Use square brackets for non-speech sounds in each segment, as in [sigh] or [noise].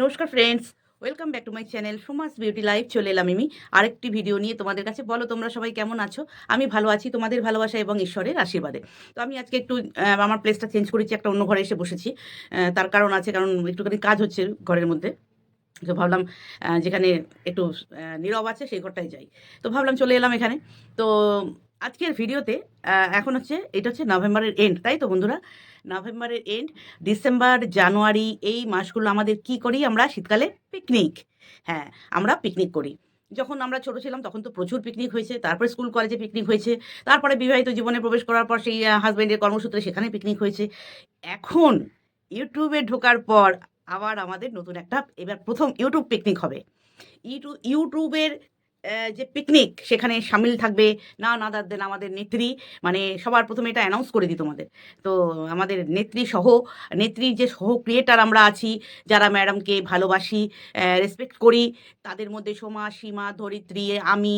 নমস্কার friends welcome back to my channel Sumas beauty life চলে এলাম আমি। আরেকটি ভিডিও নিয়ে তোমাদের কাছে। বলো, তোমরা সবাই কেমন আছো? আমি ভালো আছি, তোমাদের ভালোবাসা এবং ঈশ্বরের আশীর্বাদে। তো আমি আজকে একটু আমার প্লেসটা চেঞ্জ করেছি, একটা অন্য ঘরে এসে বসেছি। তার কারণ আছে, কারণ একটুখানি কাজ হচ্ছে ঘরের মধ্যে। তো ভাবলাম যেখানে একটু নীরব আছে, সেই ঘরটাই যাই। তো ভাবলাম চলে এলাম এখানে। তো আজকের ভিডিওতে এখন হচ্ছে, এটা হচ্ছে নভেম্বরের এন্ড তাই তো বন্ধুরা? নভেম্বরের এন্ড ডিসেম্বর, জানুয়ারি, এই মাসগুলো আমাদের কি করি আমরা? শীতকালে পিকনিক হ্যাঁ আমরা পিকনিক করি। যখন আমরা ছোট ছিলাম, তখন তো প্রচুর পিকনিক হয়েছে, তারপরে স্কুল কলেজে পিকনিক হয়েছে, তারপরে বিবাহিত জীবনে প্রবেশ করার পর সেই হাজব্যান্ডের কর্মসূত্রে সেখানে পিকনিক হয়েছে। এখন ইউটিউবে ঢোকার পর আবার আমাদের নতুন একটা, এবার প্রথম ইউটিউব পিকনিক হবে। ইউটিউব ইউটিউবের যে পিকনিক সেখানে সামিল থাকবে, না না দেন আমাদের নেত্রী মানে সবার প্রথমে এটা অ্যানাউন্স করে দিই তোমাদের। তো আমাদের নেত্রী সহ নেত্রীর যে সহ ক্রিয়েটার আমরা আছি, যারা ম্যাডামকে ভালোবাসি রেসপেক্ট করি, তাদের মধ্যে সোমা, সীমা, ধরিত্রী, আমি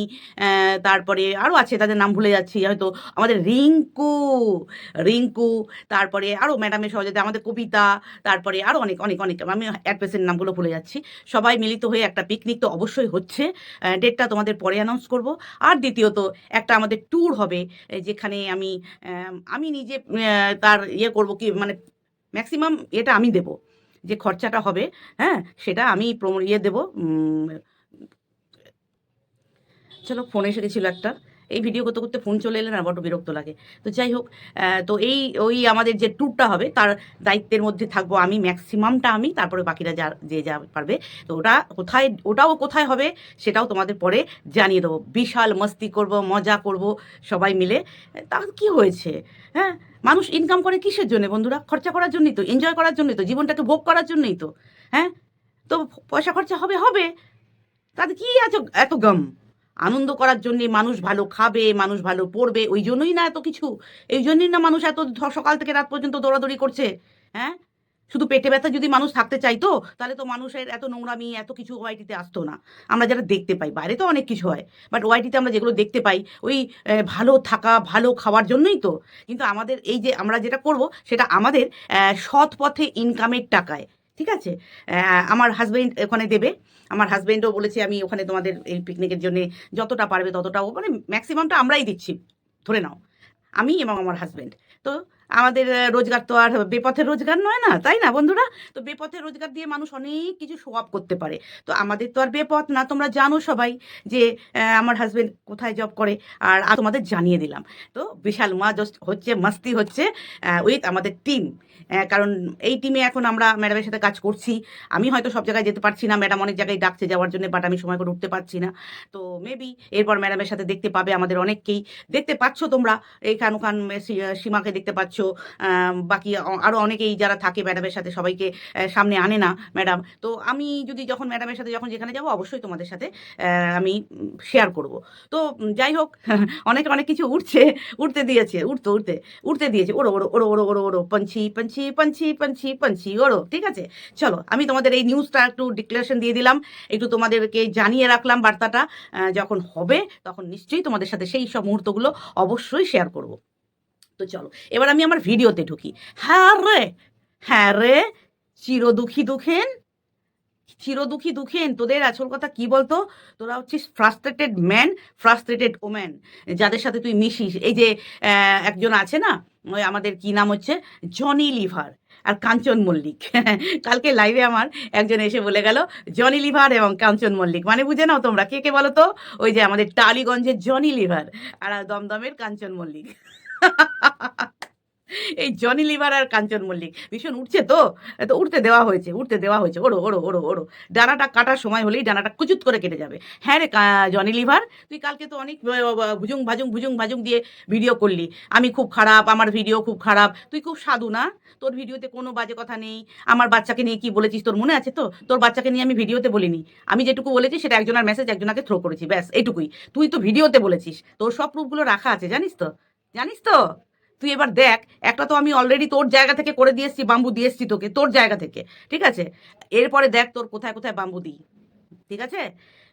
তারপরে আরও আছে, তাদের নাম ভুলে যাচ্ছি, হয়তো আমাদের রিঙ্কু রিঙ্কু, তারপরে আরও ম্যাডামের সহযোগিতা, আমাদের কবিতা, তারপরে আরও অনেক অনেক অনেক, আমি পেসেন্ট নামগুলো ভুলে যাচ্ছি। সবাই মিলিত হয়ে একটা পিকনিক তো অবশ্যই হচ্ছে ডেটটা তোমাদের পরে অ্যানাউন্স করব। আর দ্বিতীয়ত, একটা আমাদের ট্যুর হবে যেখানে আমি আমি নিজে তার ইয়ে করব কি মানে ম্যাক্সিমাম এটা আমি দেব। যে খরচাটা হবে হ্যাঁ সেটা আমি প্রমো ইয়ে দেবো চলো ফোন এসে গেছিল একটা। এই ভিডিও করতে করতে ফোন চলে এলে না বড্ড বিরক্ত লাগে। তো যাই হোক তো এই, ওই আমাদের যে ট্যুরটা হবে, তার দায়িত্বের মধ্যে থাকব আমি ম্যাক্সিমামটা আমি, তারপরে বাকিরা যা, যে যা পারবে। তো ওটা কোথায়, ওটাও কোথায় হবে সেটাও তোমাদের পরে জানিয়ে দেবো। বিশাল মস্তি করব, মজা করব সবাই মিলে। তা কি হয়েছে? হ্যাঁ মানুষ ইনকাম করে কিসের জন্য বন্ধুরা? খরচা করার জন্যই তো এনজয় করার জন্যই তো, জীবনটাকে ভোগ করার জন্যই তো। হ্যাঁ তো পয়সা খরচা হবে হবে। তাতে কি এত এত গম। আনন্দ করার জন্য মানুষ ভালো খাবে, মানুষ ভালো পড়বে, ওই জন্যই না এত কিছু? এই জন্যই না মানুষ এত সকাল থেকে রাত পর্যন্ত দৌড়াদৌড়ি করছে? হ্যাঁ? শুধু পেটে ব্যথা যদি মানুষ থাকতে চাইতো, তাহলে তো মানুষের এত নোংরামি, এত কিছু ওয়াইটিতে আসতো না। আমরা যারা দেখতে পাই, বাইরে তো অনেক কিছু হয় বাট ওয়াইটিতে আমরা যেগুলো দেখতে পাই, ওই ভালো থাকা, ভালো খাওয়ার জন্যই তো। কিন্তু আমাদের এই যে আমরা যেটা করব, সেটা আমাদের সৎ পথে ইনকামের টাকায়। ঠিক আছে? আমার হাজব্যান্ড ওখানে দেবে। আমার হাজব্যান্ডও বলেছে, আমি ওখানে তোমাদের এই পিকনিকের জন্য যতটা পারবে ততটাও মানে ম্যাক্সিমামটা আমরাই দিচ্ছি। ধরে নাও। আমি এবং আমার হাজব্যান্ড তো আমাদের রোজগার তো আর বেপথের রোজগার নয় না, তাই না বন্ধুরা? তো বেপথের রোজগার দিয়ে মানুষ অনেক কিছু শো করতে পারে। তো আমাদের তো আর বেপথ না, তোমরা জানো সবাই যে আমার হাজবেন্ড কোথায় জব করে, আর তোমাদের জানিয়ে দিলাম। তো বিশাল মা হচ্ছে, মাস্তি হচ্ছে উইথ আমাদের টিম কারণ এই টিমে এখন আমরা ম্যাডামের সাথে কাজ করছি। আমি হয়তো সব জায়গায় যেতে পারছি না ম্যাডাম অনেক জায়গায় ডাকছে যাওয়ার জন্য বাট আমি সময় করে উঠতে পারছি না। তো মেবি এরপর ম্যাডামের সাথে দেখতে পাবে আমাদের অনেককেই। দেখতে পাচ্ছ তোমরা, এইখান ওখান সীমাকে দেখতে পাচ্ছ। আম, বাকি আরও অনেকেই যারা থাকে ম্যাডামের সাথে সবাইকে সামনে আনে না ম্যাডাম তো আমি যদি যখন ম্যাডামের সাথে যখন যেখানে যাব অবশ্যই তোমাদের সাথে আমি শেয়ার করব। তো যাই হোক [laughs] অনেক অনেক কিছু উঠছে উঠতে দিয়েছে উঠতে উঠতে উঠতে দিয়েছে। ওড়ো ওড়ো ওড়ো ওরো ওরো ওরো পঞ্ছি পঞ্ছি পঞ্ছি পঞ্ছি পঞ্ছি ওড়ো ঠিক আছে? চলো আমি তোমাদের এই নিউজটা একটু ডিক্লারেশন দিয়ে দিলাম। একটু তোমাদেরকে জানিয়ে রাখলাম বার্তাটা যখন হবে তখন নিশ্চয়ই তোমাদের সাথে সেই সব মুহূর্তগুলো অবশ্যই শেয়ার করব। তো চলো, এবার আমি আমার ভিডিওতে ঢুকি। হ্যাঁ রে হ্যাঁ রে চির দুঃখী দুঃখেন চির দুঃখী দুঃখেন, তোদের আসল কথা কি বলতো? তোরা হচ্ছিস ফ্রাস্ট্রেটেড ম্যান ফ্রাস্ট্রেটেড ওম্যান যাদের সাথে তুই মিশিস। এই যে একজন আছে না, ওই আমাদের কি নাম হচ্ছে? জনি লিভার আর কাঞ্চন মল্লিক। [laughs] কালকে লাইভে আমার একজন এসে বলে গেল জনি লিভার এবং কাঞ্চন মল্লিক। মানে বুঝে নাও তোমরা, কে কে বলো তো ওই যে আমাদের টালিগঞ্জের জনি লিভার আর দমদমের কাঞ্চন মল্লিক। [laughs] এই জনি লিভার আর কাঞ্চন মল্লিক, ভীষণ উঠছে তো? তো উঠতে দেওয়া হয়েছে, উঠতে দেওয়া হয়েছে। ওড়ো ওড়ো ওড়ো ওড়ো। ডানাটা কাটার সময় হলেই ডানাটা কুচুত করে কেটে যাবে। হ্যাঁ রে জনি লিভার, তুই কালকে তো অনেক ভুজুং, ভাজুং ভুজুং, ভাজুং দিয়ে ভিডিও করলি। আমি খুব খারাপ, আমার ভিডিও খুব খারাপ। তুই খুব সাধু না? তোর ভিডিওতে কোনো বাজে কথা নেই। আমার বাচ্চাকে নিয়ে কি বলেছিস? তোর মনে আছে তো? তোর বাচ্চাকে নিয়ে আমি ভিডিওতে বলিনি। আমি যেটুকু বলেছি, সেটা একজনের মেসেজ একজনকে থ্রো করেছি। ব্যাস, এইটুকুই। তুই তো ভিডিওতে বলেছিস। তোর সব প্রুফগুলো রাখা আছে, জানিস তো? জানিস তো? তুই এবার দেখ, একটা তো আমি অলরেডি তোর জায়গা থেকে করে দিয়ে এসছি বাম্বু দিয়ে এসছি তোকে, তোর জায়গা থেকে, ঠিক আছে? এরপরে দেখ তোর কোথায় কোথায় বাম্বু দিই, ঠিক আছে?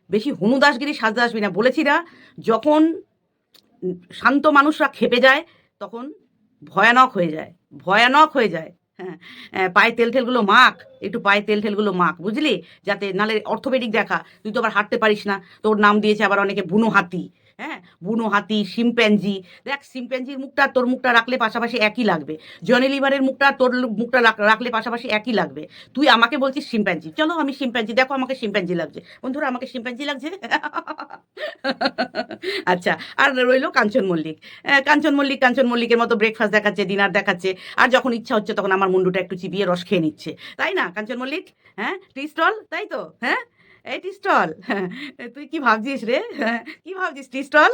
বেশি হনুদাসগিরি সাজতে আসবি না, বলেছি না, যখন শান্ত মানুষরা খেপে যায়, তখন ভয়ানক হয়ে যায়, ভয়ানক হয়ে যায় হ্যাঁ পায়ে তেল ঠেলগুলো মাখ, একটু পায়ে তেল ঠেলগুলো মাখ, বুঝলি? যাতে নালে অর্থোপেডিক দেখা, তুই তো আবার হাঁটতে পারিস না, তোর নাম দিয়েছে আবার অনেকে বুনো হাতি হ্যাঁ? বুনো হাতি, শিম্প্যাঞ্জি। দেখ, শিম্প্যাঞ্জির মুখটা তোর মুখটা রাখলে পাশাপাশি একই লাগবে। জনি লিভারের মুখটা তোর মুখটা রাখলে পাশাপাশি একই লাগবে। তুই আমাকে বলছিস শিম্প্যাঞ্জি। চলো, আমি শিম্প্যাঞ্জি। দেখো, আমাকে শিম্প্যাঞ্জি লাগছে। বন্ধুরা, আমাকে শিম্প্যাঞ্জি লাগছে? [laughs] আচ্ছা আর রইল কাঞ্চন মল্লিক। কাঞ্চন মল্লিক, কাঞ্চন মল্লিকের মতো ব্রেকফাস্ট দেখাচ্ছে ডিনার দেখাচ্ছে। আর যখন ইচ্ছা হচ্ছে, তখন আমার মুন্ডুটা একটু চিবিয়ে রস খেয়ে নিচ্ছে। তাই না, কাঞ্চন মল্লিক? হ্যাঁ টি স্টল তাই তো? হ্যাঁ? এই টিস্টল, তুই কি ভাবছিস রে? কি ভাবছিস টি স্টল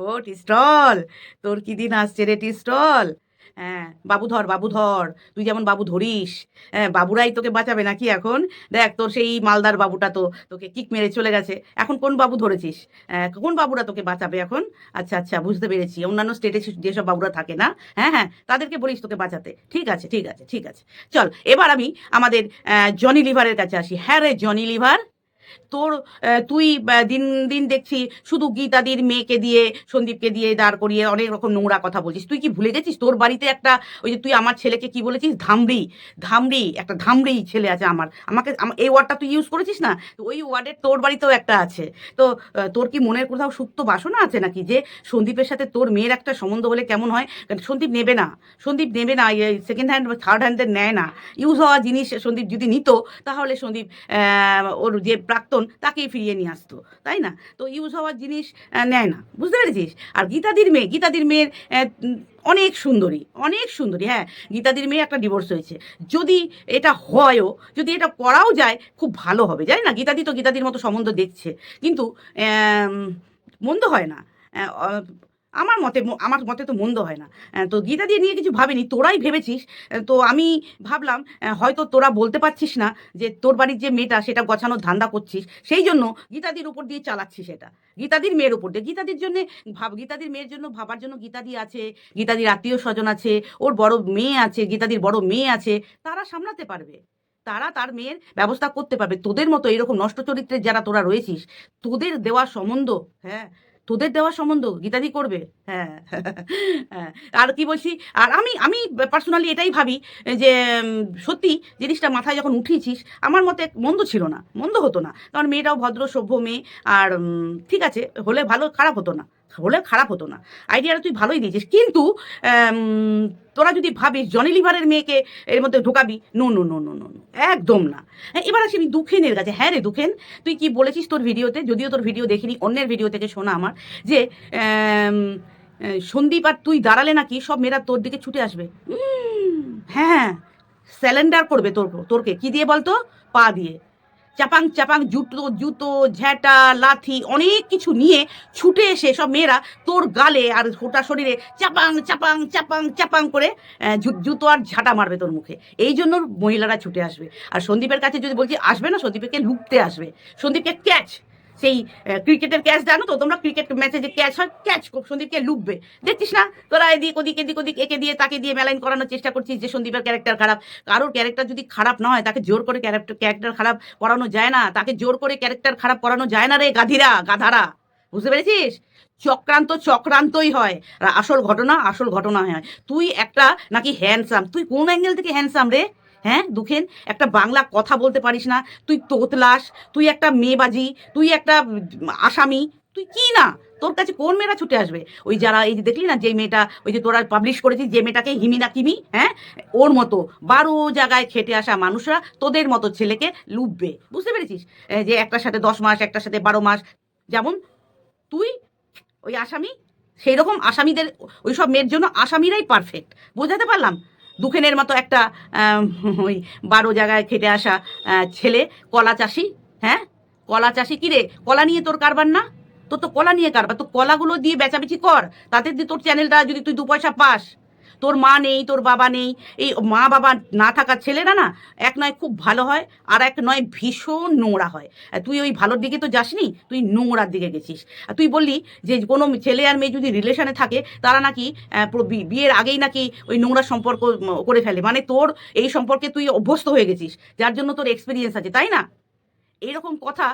ও টিস্টল, তোর কি দিন আসছে রে টি স্টল হ্যাঁ বাবু ধর বাবু ধর, তুই যেমন বাবু ধরিস হ্যাঁ বাবুরাই তোকে বাঁচাবে নাকি এখন? দেখ, তোর সেই মালদার বাবুটা তো, তোকে কিক মেরে চলে গেছে। এখন কোন বাবু ধরেছিস? কোন বাবুরা তোকে বাঁচাবে এখন? আচ্ছা আচ্ছা বুঝতে পেরেছি। অন্যান্য স্টেটে যেসব বাবুরা থাকে না হ্যাঁ হ্যাঁ তাদেরকে বলিস তোকে বাঁচাতে। ঠিক আছে ঠিক আছে ঠিক আছে। চল, এবার আমি আমাদের জনি লিভারের কাছে আসি। হ্যাঁ রে জনি লিভার তোর তুই দিন দিন দেখছি শুধু গীতাদির মেয়েকে দিয়ে, সন্দীপকে দিয়ে দাঁড় করিয়ে অনেক রকম নোংরা কথা বলছিস। তুই কি ভুলে গেছিস? তোর বাড়িতে একটা ওই যে তুই আমার ছেলেকে কি বলেছিস? ধামড়ি ধামড়ি, একটা ধামড়ি ছেলে আছে আমার। আমাকে এই ওয়ার্ডটা তুই ইউজ করেছিস না? ওই ওয়ার্ডের তোর বাড়িতেও একটা আছে। তো তোর কি মনের কোথাও সুপ্ত বাসনা আছে নাকি যে সন্দীপের সাথে তোর মেয়ের একটা সম্বন্ধ হলে কেমন হয়? সন্দীপ নেবে না। সন্দীপ নেবে না সেকেন্ড হ্যান্ড থার্ড হ্যান্ডের নেয় না। ইউজ হওয়া জিনিস সন্দীপ যদি নিত, তাহলে সন্দীপ ওর যে প্রাক্তন তাকেই ফিরিয়ে নিয়ে আসতো, তাই না? তো ইউজ হওয়ার জিনিস নেয় না, বুঝতে পেরেছিস? আর গীতাদির মেয়ে, গীতাদির মেয়ের অনেক সুন্দরী অনেক সুন্দরী হ্যাঁ গীতাদির মেয়ে একটা ডিভোর্স হয়েছে। যদি এটা হয়ও, যদি এটা করাও যায়, খুব ভালো হবে, জানি না? গীতাদি তো গীতাদির মতো সম্বন্ধ দেখছে, কিন্তু মন্দ হয় না। আমার মতে আমার মতে তো মন্দ হয় না। তো গীতা দিয়ে নিয়ে কিছু ভাবিনি, তোরাই ভেবেছিস। তো আমি ভাবলাম হয়তো তোরা বলতে পারছিস না যে তোর বাড়ির যে মেয়েটা, সেটা গছানোর ধান্দা করছিস। সেই জন্য গীতাদির উপর দিয়ে চালাচ্ছিস সেটা গীতাদির মেয়ের উপর দিয়ে। গীতাদির জন্য ভাব গীতাদির মেয়ের জন্য ভাবার জন্য গীতাদি আছে গীতাদির আত্মীয় স্বজন আছে, ওর বড় মেয়ে আছে গীতাদির বড় মেয়ে আছে, তারা সামলাতে পারবে। তারা তার মেয়ের ব্যবস্থা করতে পারবে। তোদের মতো এরকম নষ্ট চরিত্রের যারা তোরা রয়েছিস, তোদের দেওয়া সম্বন্ধ হ্যাঁ তোদের দেওয়া সম্বন্ধ, গীতাদি করবে। হ্যাঁ হ্যাঁ। আর কি বলছি, আর আমি আমি পার্সোনালি এটাই ভাবি যে সত্যি জিনিসটা মাথায় যখন উঠিয়েছিস, আমার মতে মন্দ ছিল না, মন্দ হতো না। কারণ মেয়েটাও ভদ্র, সভ্য মেয়ে, আর ঠিক আছে, হলে ভালো, খারাপ হতো না। হলে খারাপ হতো না। আইডিয়াটা তুই ভালোই দিয়েছিস। কিন্তু তোরা যদি ভাবিস জনি লিভারের মেয়েকে এর মধ্যে ঢোকাবি no no no no no একদম না। হ্যাঁ এবার আসি আমি দুখেনের কাছে। হ্যাঁ রে দুখেন, তুই কি বলেছিস তোর ভিডিওতে? যদিও তোর ভিডিও দেখিনি, অন্যের ভিডিও থেকে শোনা আমার, যে সন্দীপ আর তুই দাঁড়ালে নাকি সব মেয়েরা তোর দিকে ছুটে আসবে। হ্যাঁ স্যালেন্ডার করবে তোর, তোরকে। কি দিয়ে বলতো? পা দিয়ে। চাপাং চাপাং, জুতো জুতো ঝ্যাঁটা লাথি, অনেক কিছু নিয়ে ছুটে এসে সব মেয়েরা তোর গালে আর গোটা শরীরে চাপাং চাপাং চাপাং চাপাং করে জুতো আর ঝাঁটা মারবে তোর মুখে। এই জন্য মহিলারা ছুটে আসবে। আর সন্দীপের কাছে যদি বলছি, আসবে না, সন্দীপকে লুকতে আসবে। সন্দীপকে ক্যাচ সেই ক্রিকেটের ক্যাচ জানো তো? তোমরা ক্রিকেট ম্যাচে যে ক্যাচ হয় ক্যাচ খুব সন্দীপকে লুকবে। দেখছিস না? তোরা এদিক ওদিক এদিক ওদিক, একে দিয়ে তাকে দিয়ে মেলাইন করানোর চেষ্টা করছিস যে সন্দীপের ক্যারেক্টার খারাপ। কারোর ক্যারেক্টার যদি খারাপ না হয়, তাকে জোর করে ক্যারেক্টার ক্যারেক্টার খারাপ করানো যায় না। তাকে জোর করে ক্যারেক্টার খারাপ করানো যায় না রে, গাধিরা, গাধারা। বুঝতে পেরেছিস? চক্রান্ত চক্রান্তই হয়। আর আসল ঘটনা আসল ঘটনা হয়। তুই একটা নাকি হ্যান্ডসাম তুই কোন অ্যাঙ্গেল থেকে হ্যান্ডসাম রে? হ্যাঁ দুখেন, একটা বাংলা কথা বলতে পারিস না। তুই তোতলাস, তুই একটা মেয়েবাজি, তুই একটা আসামি, তুই কি না? তোর কাছে কোন মেয়েরা ছুটে আসবে? ওই যারা, এই যে দেখলি না যে মেয়েটা, ওই যে তোরা পাবলিশ করেছিস যে মেয়েটাকে হিমিনা কিমি হ্যাঁ? ওর মতো, বারো জায়গায় খেটে আসা মানুষরা তোদের মতো ছেলেকে লুববে। বুঝতে পেরেছিস? যে একটার সাথে দশ মাস, একটার সাথে বারো মাস, যেমন তুই, ওই আসামি সেই রকম আসামিদের ওই সব মেয়ের জন্য আসামিরাই পারফেক্ট বোঝাতে পারলাম? দুখেনের মতো একটা ওই বারো জায়গায় খেটে আসা ছেলে, কলা চাষি হ্যাঁ? কলা চাষি কিরে কলা নিয়ে তোর কারবার না? তোর তো কলা নিয়ে কারবার। তো কলাগুলো দিয়ে বেচাবেচি কর। তাতে দিয়ে তোর চ্যানেলটা যদি তুই দু পয়সা পাস। তোর মা নেই, তোর বাবা নেই, এই মা বাবা না থাকার ছেলেরা না, এক নয় খুব ভালো হয়, আর এক নয় ভীষণ নোংরা হয়। তুই ওই ভালোর দিকে তো যাসনি, তুই নোংরার দিকে গেছিস। তুই বললি যে কোনো ছেলে আর মেয়ে যদি রিলেশনে থাকে, তারা নাকি বিয়ের আগেই নাকি ওই নোংরা সম্পর্ক করে ফেলে। মানে তোর এই সম্পর্কে তুই অভ্যস্ত হয়ে গেছিস, যার জন্য তোর এক্সপিরিয়েন্স আছে, তাই না? এইরকম কথা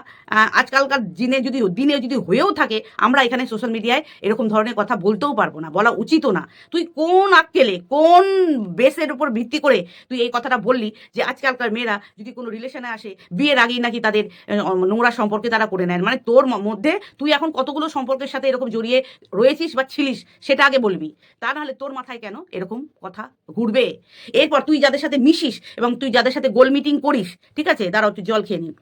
আজকালকার দিনে যদি দিনে যদি হয়েও থাকে, আমরা এখানে সোশ্যাল মিডিয়ায় এরকম ধরনের কথা বলতেও পারব না, বলা উচিতও না। তুই কোন আক্কেলে, কোন বেসের উপর ভিত্তি করে তুই এই কথাটা বললি যে আজকালকার মেয়েরা যদি কোনো রিলেশনে আসে, বিয়ের আগেই নাকি তাদের নোংরা সম্পর্কে তারা করে নেন মানে তোর মধ্যে তুই এখন কতগুলো সম্পর্কের সাথে এরকম জড়িয়ে রয়েছিস বা ছিলিস, সেটা আগে বলবি। তা নাহলে তোর মাথায় কেন এরকম কথা ঘুরবে? এরপর তুই যাদের সাথে মিশিস এবং তুই যাদের সাথে গোল মিটিং করিস, ঠিক আছে? দাঁড়াও, তুই জল খেয়ে নিন।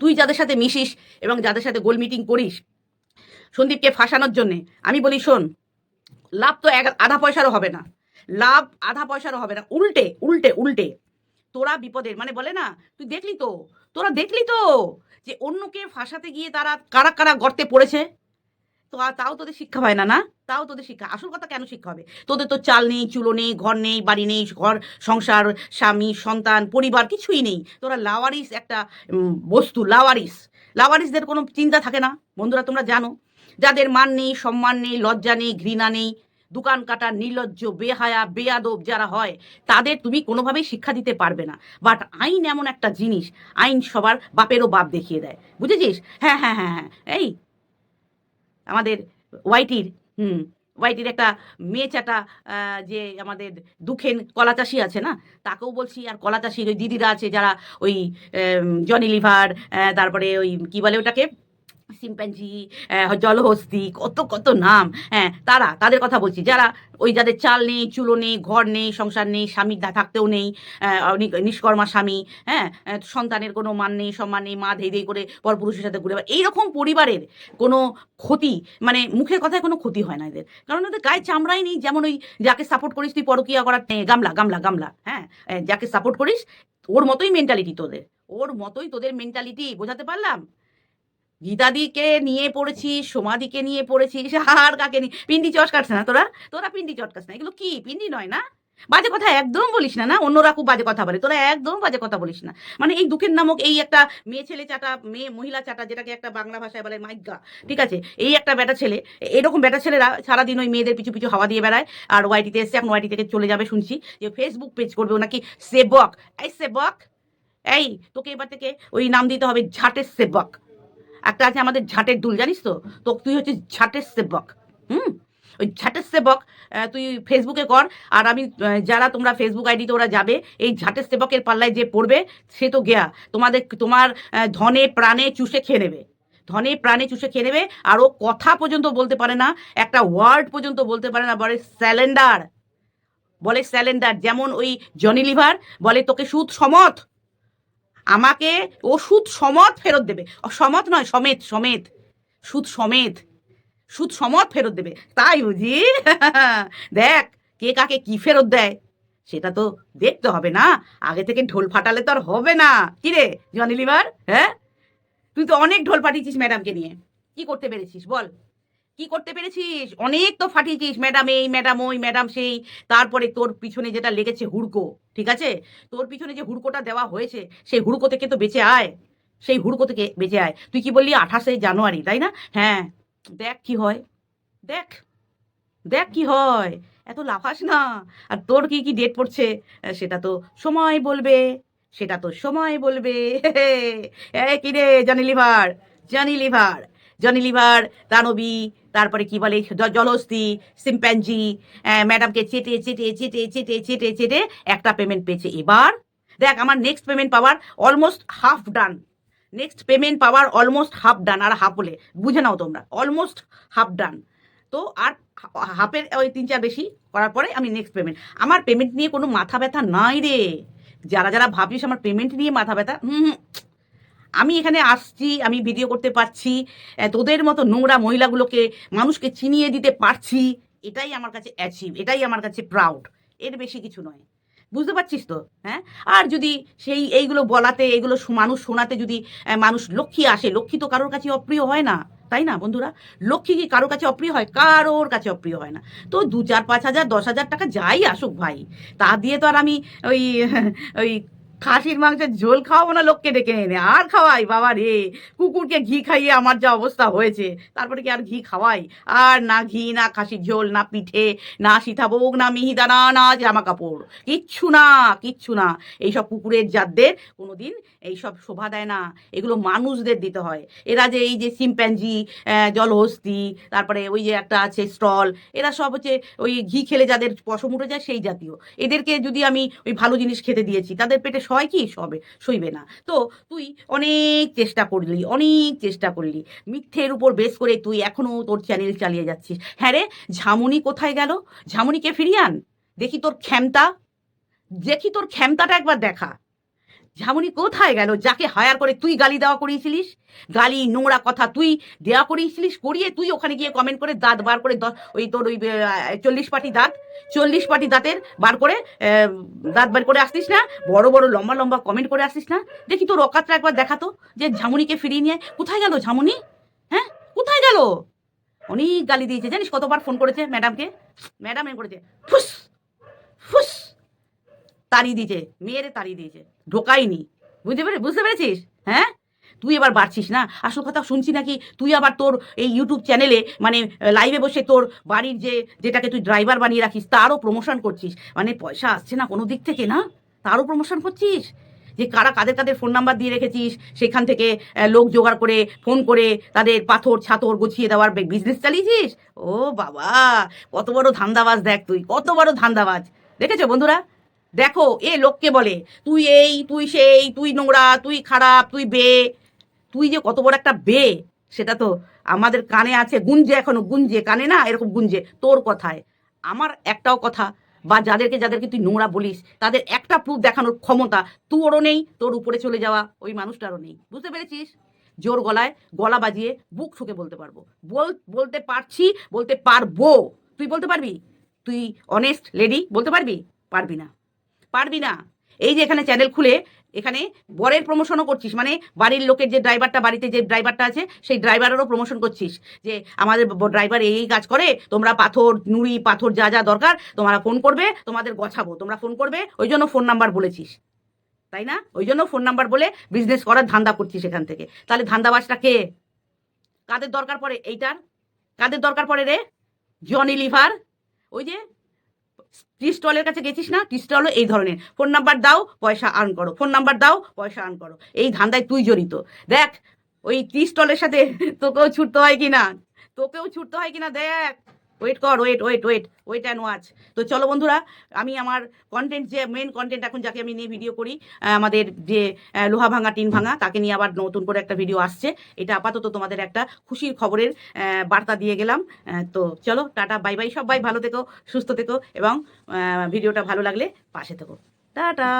তুই যাদের সাথে মিশিস এবং যাদের সাথে গোল মিটিং করিস সন্দীপকে ফাঁসানোর জন্যে, আমি বলি, শোন, লাভ তো এক আধা পয়সারও হবে না। লাভ আধা পয়সারও হবে না। উল্টে উল্টে উল্টে। তোরা বিপদের মানে বলে না, তুই দেখলি তো, তোরা দেখলি তো যে অন্যকে ফাঁসাতে গিয়ে তারা কারা কারা গর্তে পড়েছে? তো তাও তোদের শিক্ষা হয় না না? তাও তোদের শিক্ষা। আসল কথা কেন শিক্ষা হবে? তোদের তো চাল নেই, চুলো নেই, ঘর নেই, বাড়ি নেই, ঘর, সংসার, স্বামী, সন্তান, পরিবার, কিছুই নেই। তোরা লাওয়ারিস একটা বস্তু, লাওয়ারিস। লাওয়ারিসদের কোনো চিন্তা থাকে না। বন্ধুরা, তোমরা জানো, যাদের মান নেই, সম্মান নেই, লজ্জা নেই, ঘৃণা নেই, দোকান কাটার নির্লজ্জ, বেহায়া, বেয়াদব যারা হয়, তাদের তুমি কোনোভাবেই শিক্ষা দিতে পারবে না। বাট আইন এমন একটা জিনিস, আইন সবার বাপেরও বাপ দেখিয়ে দেয়। বুঝেছিস? হ্যাঁ হ্যাঁ হ্যাঁ হ্যাঁ। এই, আমাদের ওয়াইটির হুম, ওয়াইটির একটা মেয়ে চাটা যে আমাদের দুঃখেন কলা চাষি আছে না, তাকেও বলছি, আর কলা চাষির ওই দিদিরা আছে যারা ওই জনি লিভার তারপরে ওই কি বলে ওটাকে? সিম্প্যাঞ্জি আহ, জলহস্তি কত কত নাম হ্যাঁ তারা তাদের কথা বলছি যারা ওই যাদের চাল নেই চুলো নেই ঘর নেই সংসার নেই স্বামী থাকতেও নেই নিষ্কর্মা স্বামী হ্যাঁ সন্তানের কোনো মান নেই সম্মান নেই মা ধেই ধেই করে পরপুরুষের সাথে ঘুরে। এইরকম পরিবারের কোনো ক্ষতি মানে মুখের কথায় কোনো ক্ষতি হয় না এদের কারণ ওদের গায়ে চামড়াই নেই যেমন ওই যাকে সাপোর্ট করিস তুই পরকিয়া করার গামলা গামলা গামলা হ্যাঁ যাকে সাপোর্ট করিস ওর মতোই মেন্টালিটি তোদের ওর মতোই তোদের মেন্টালিটি বোঝাতে পারলাম গীতাদিকে নিয়ে পড়েছিস সোমাদিকে নিয়ে পড়েছিস আর কাকে নিয়ে, পিন্ডি চটকাস না তোরা? তোরা পিন্ডি চটকাস না। এগুলো কি? পিন্ডি নয় না? বাজে কথা একদম বলিস না না? অন্যরা খুব বাজে কথা বলে, তোরা একদম বাজে কথা বলিস না। মানে এই দুঃখের নামক এই একটা মেয়ে ছেলে চাটা, মেয়ে মহিলা চাটা, যেটাকে একটা বাংলা ভাষায় বলে মাইগা ঠিক আছে? এই একটা বেটা ছেলে, এরকম বেটা ছেলেরা সারাদিন ওই মেয়েদের পিছু পিছু হাওয়া দিয়ে বেড়ায়, আর ওয়াইটিতে এসছে, এখন ওয়াইটি থেকে চলে যাবে শুনছি, যে ফেসবুক পেজ করবে ও নাকি সেবক। এই সেবক, এই, তোকে এবার থেকে ওই নাম দিতে হবে ঝাটের সেবক। একটা আছে আমাদের ঝাঁটের দুল, জানিস তো? তো তুই হচ্ছে ঝাটের সেবক, হুম? ওই ঝাটের সেবক তুই ফেসবুকে কর, আর আমি যারা তোমরা ফেসবুক আইডিতে ওরা যাবে, এই ঝাটের সেবকের পাল্লায় যে পড়বে, সে তো গেয়া। তোমাদের, তোমার ধনে, প্রাণে চুষে খেয়ে নেবে। ধনে, প্রাণে চুষে খেয়ে নেবে, আর ও কথা পর্যন্ত বলতে পারে না, একটা ওয়ার্ড পর্যন্ত বলতে পারে না, বলে স্যালেন্ডার। বলে স্যালেন্ডার, যেমন ওই জনি লিভার, বলে তোকে সুদ সমত আমাকে ও সুদ সমত ফেরত দেবে। সমত নয়, সমেত সমেত। সুদ সমেত। সুদ সমত ফেরত দেবে। তাই বুঝি? [laughs] দেখ, কে কাকে কি ফেরত দেয়? সেটা তো দেখতে হবে না। আগে থেকে ঢোল ফাটালে তো আর হবে না। কি রে জনি লিভার হ্যাঁ? তুই তো অনেক ঢোল ফাটিয়েছিস ম্যাডামকে নিয়ে। কি করতে পেরেছিস বল? কি করতে পেরেছিস? অনেক তো ফাটিয়েছিস, ম্যাডাম এই, ম্যাডাম ওই, ম্যাডাম সেই। তারপরে তোর পিছনে যেটা লেগেছে হুড়কো, ঠিক আছে? তোর পিছনে যে হুড়কোটা দেওয়া হয়েছে, সেই হুড়কো থেকে তো বেঁচে আয়। সেই হুড়কো থেকে বেঁচে আয়। তুই কি বললি আঠাশে জানুয়ারি, তাই না? হ্যাঁ। দেখ কি হয়। দেখ। দেখ কি হয়। এত লাফাস না। আর তোর কি কি ডেট পড়ছে? সেটা তো সময় বলবে। সেটা তো সময় বলবে। [laughs] এ কি রে, জনি লিভার জনি লিভার জনি লিভার, দানবী তারপরে কি বলে, জ- জলহস্তি সিম্প্যাঞ্জি ম্যাডামকে চেটে চেটে চেটে চেটে চেটে চেটে একটা পেমেন্ট পেয়েছে। এবার দেখ, আমার নেক্সট পেমেন্ট পাওয়ার almost half done next payment পাওয়ার অলমোস্ট হাফ ডান আর হাফ হলে বুঝে নাও তোমরা অলমোস্ট হাফ ডান তো আর হাফের ওই তিন চার বেশি করার পরে আমি নেক্সট পেমেন্ট আমার পেমেন্ট নিয়ে কোনো মাথা ব্যথা নাই রে। যারা যারা ভাবিস আমার পেমেন্ট নিয়ে মাথা ব্যথা হুম। আমি এখানে আসছি, আমি ভিডিও করতে পারছি তোদের মতো নোংরা মহিলাগুলোকে মানুষকে চিনিয়ে দিতে পারছি। এটাই আমার কাছে অ্যাচিভ এটাই আমার কাছে প্রাউড এর বেশি কিছু নয়। বুঝতে পারছিস তো? হ্যাঁ? আর যদি সেই এইগুলো বলাতে, এইগুলো মানুষ শোনাতে যদি মানুষ লক্ষ্মী আসে, লক্ষ্মী তো কারোর কাছে অপ্রিয় হয় না, তাই না বন্ধুরা? লক্ষ্মী কি কারোর কাছে অপ্রিয় হয়? কারোর কাছে অপ্রিয় হয় না। তো দু চার, পাঁচ হাজার, দশ হাজার টাকা যাই আসুক ভাই। তা দিয়ে তো আর আমি ওই [laughs] ওই খাসির মাংসের ঝোল খাওয়াবো না লোককে ডেকে এনে। আর খাওয়াই, বাবা রে। কুকুরকে ঘি খাইয়ে আমার যা অবস্থা হয়েছে। তারপরে কি আর ঘি খাওয়াই? আর না ঘি, না খাসির ঝোল, না পিঠে, না সীতাভোগ, না মিহিদানা, না জামা কাপড় কিচ্ছু না কিচ্ছু না। এইসব কুকুরের জাতদের কোনোদিন এইসব শোভা দেয় না। এগুলো মানুষদের দিতে হয়। এরা যে এই যে সিম্প্যাঞ্জি জলহস্তি, তারপরে ওই যে একটা আছে স্টল, এরা সব হচ্ছে ওই ঘি খেলে যাদের পশম উঠে যায় সেই জাতীয়। এদেরকে যদি আমি ওই ভালো জিনিস খেতে দিয়েছি, তাদের পেটে সয় কি? সবে, সইবে না। তো তুই অনেক চেষ্টা করলি, অনেক চেষ্টা করলি। মিথ্যের উপর বেশ করে তুই এখনও তোর চ্যানেল চালিয়ে যাচ্ছিস। হ্যাঁ রে, ঝামুনি কোথায় গেল? ঝামুনিকে ফিরিয়ে আন। দেখি তোর ক্ষমতা। দেখি তোর ক্ষমতাটা একবার দেখা। ঝামুনি কোথায় গেল? যাকে হায়ার করে তুই গালি দেওয়া করিয়েছিলিস? গালি, নোংরা কথা তুই দেওয়া করিয়েছিলিস? করিয়ে তুই ওখানে গিয়ে কমেন্ট করে দাঁত বার করে ওই তোর ওই চল্লিশ পাটি দাঁত, চল্লিশ পাটি দাঁতের বার করে দাঁত বার করে আসতিস না? বড় বড়, লম্বা লম্বা কমেন্ট করে আসতিস না? দেখি তোর অকাতটা একবার দেখাতো যে ঝামুনিকে ফিরিয়ে নিয়ে কোথায় গেল ঝামুনি? হ্যাঁ? কোথায় গেল? অনেক গালি দিয়েছে। জানিস কতবার ফোন করেছে ম্যাডামকে ম্যাডাম এ করেছে, ফুস ফুস তাড়িয়ে দিয়েছে, মেয়েরে তাড়িয়ে দিয়েছে। ঢোকাইনি বুঝতে পেরে বুঝতে পেরেছিস? হ্যাঁ? তুই এবার বাড়ছিস না? আসল কথা শুনছি নাকি তুই আবার তোর এই ইউটিউব চ্যানেলে মানে লাইভে বসে তোর বাড়ির যে, যেটাকে তুই ড্রাইভার বানিয়ে রাখিস, তারও প্রমোশন করছিস। মানে পয়সা আসছে না কোনো দিক থেকে না? তারও প্রমোশন করছিস? যে কারা কাদের কাদের ফোন নাম্বার দিয়ে রেখেছিস, সেখান থেকে লোক জোগাড় করে ফোন করে তাদের পাথর ছাতর গুছিয়ে দেওয়ার বিজনেস চালিয়েছিস? ও বাবা, কত বড় ধান্দাবাজ দেখ তুই, কত বড় ধান্দাবাজ। দেখেছ বন্ধুরা? দেখো, এ লোককে বলে, তুই এই, তুই সেই, তুই নোংরা, তুই খারাপ, তুই বে তুই যে কত বড় একটা বে, সেটা তো আমাদের কানে আছে, গুঞ্জে এখনও, গুঞ্জে, কানে না এরকম গুঞ্জে, তোর কথায়। আমার একটাও কথা, বা যাদেরকে যাদেরকে তুই নোংরা বলিস, তাদের একটা প্রুফ দেখানোর ক্ষমতা তোরও নেই, তোর উপরে চলে যাওয়া ওই মানুষটারও নেই। বুঝতে পেরেছিস? জোর গলায় গলা বাজিয়ে বুক ঠুকে বলতে পারব। বল, বলতে পারছি, বলতে পারব। তুই বলতে পারবি? তুই অনেস্ট লেডি বলতে পারবি? পারবি না। পারবি না। এই যে এখানে চ্যানেল খুলে, এখানে বরের প্রমোশনও করছিস মানে বাড়ির লোকের যে ড্রাইভারটা বাড়িতে যে ড্রাইভারটা আছে, সেই ড্রাইভারেরও প্রমোশন করছিস। যে আমাদের ড্রাইভার এই কাজ করে, তোমরা পাথর, নুড়ি, পাথর যা যা দরকার, তোমরা ফোন করবে, তোমাদের গছাবো। তোমরা ফোন করবে, ওই জন্য ফোন নাম্বার বলেছিস। তাই না? ওই জন্য ফোন নাম্বার বলে বিজনেস করার ধান্দা করছিস এখান থেকে। তাহলে ধান্দাবাজটা কে? কাদের দরকার পড়ে? এইটার। কাদের দরকার পড়ে রে? জনি লিভার ওই যে টি স্টলের কাছে গেছিস না? টি স্টলও এই ধরনের। ফোন নাম্বার দাও, পয়সা আর্ন করো। ফোন নাম্বার দাও, পয়সা আর্ন করো। এই ধান্দায় তুই জড়িত। দেখ, ওই টি স্টলের সাথে [laughs] তোকেও ছুটতে হয় কি না তোকেও ছুটতে হয় কিনা? দেখ। ওয়েট কর wait wait wait wait and watch তো চলো বন্ধুরা, আমি আমার কন্টেন্ট যে মেন কন্টেন্ট এখন যাকে আমি নিয়ে ভিডিও করি আমাদের যে লোহা ভাঙা, টিন ভাঙা, তাকে নিয়ে আবার নতুন করে একটা ভিডিও আসছে। এটা আপাতত তোমাদের একটা খুশির খবরের বার্তা দিয়ে গেলাম। তো চলো, টাটা বাই বাই সবাই, ভালো থেকো, সুস্থ থেকো এবং ভিডিওটা ভালো লাগলে পাশে থেকো। টাটা!